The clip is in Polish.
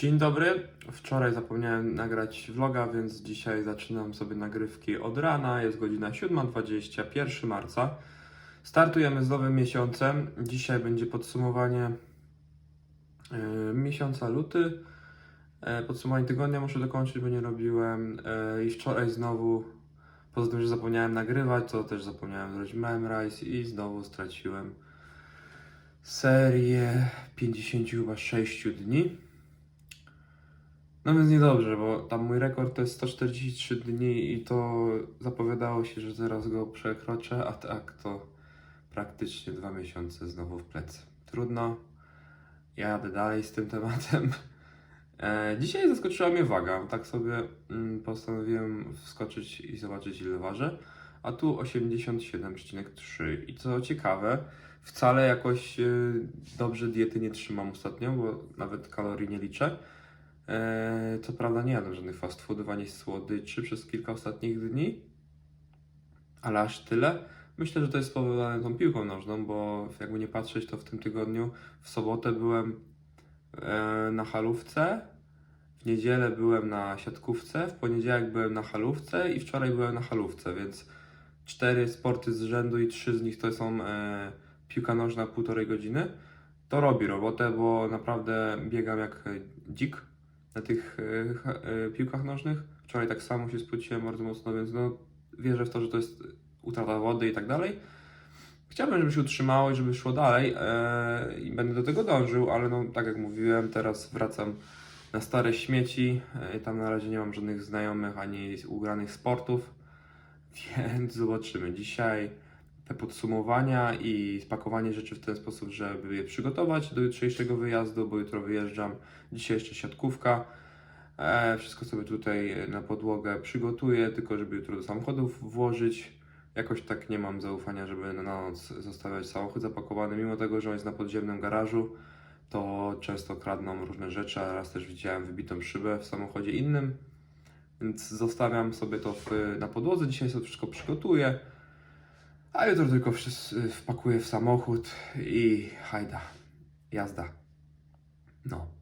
Dzień dobry. Wczoraj zapomniałem nagrać vloga, więc dzisiaj zaczynam sobie nagrywki od rana. Jest godzina 7.20, 1 marca. Startujemy z nowym miesiącem. Dzisiaj będzie podsumowanie e, miesiąca luty. E, podsumowanie tygodnia muszę dokończyć, bo nie robiłem. E, I wczoraj znowu, poza tym, że zapomniałem nagrywać, to też zapomniałem zrobić memrise i znowu straciłem serię 56 dni. No więc niedobrze, bo tam mój rekord to jest 143 dni i to zapowiadało się, że zaraz go przekroczę, a tak to praktycznie dwa miesiące znowu w plecy. Trudno, jadę dalej z tym tematem. E, dzisiaj zaskoczyła mnie waga, tak sobie mm, postanowiłem wskoczyć i zobaczyć ile ważę, a tu 87,3 i co ciekawe, wcale jakoś e, dobrze diety nie trzymam ostatnio, bo nawet kalorii nie liczę. E, Co prawda nie jadłem żadnych fast foodów ani słodyczy przez kilka ostatnich dni, ale aż tyle. Myślę, że to jest spowodowane tą piłką nożną, bo jakby nie patrzeć, to w tym tygodniu w sobotę byłem e, na halówce, w niedzielę byłem na siatkówce, w poniedziałek byłem na halówce i wczoraj byłem na halówce, więc cztery sporty z rzędu i trzy z nich to są e, piłka nożna półtorej godziny. To robi robotę, bo naprawdę biegam jak e, dzik na tych e, e, piłkach nożnych. Wczoraj tak samo się spociłem bardzo mocno, więc no, wierzę w to, że to jest utrata wody i tak dalej. Chciałbym, żeby się utrzymało i żeby szło dalej e, i będę do tego dążył, ale no, tak jak mówiłem, teraz wracam na stare śmieci. Tam na razie nie mam żadnych znajomych ani ugranych sportów, więc zobaczymy. Dzisiaj te podsumowania i spakowanie rzeczy w ten sposób, żeby je przygotować do jutrzejszego wyjazdu, bo jutro wyjeżdżam. Dzisiaj jeszcze siatkówka. E, wszystko sobie tutaj na podłogę przygotuję, tylko żeby jutro do samochodów włożyć. Jakoś tak nie mam zaufania, żeby na noc zostawiać samochód zapakowany, mimo tego, że on jest na podziemnym garażu, to często kradną różne rzeczy, a raz też widziałem wybitą szybę w samochodzie innym, więc zostawiam sobie to w, na podłodze. Dzisiaj sobie wszystko przygotuję, a jutro tylko wpakuję w samochód i hajda, jazda. No.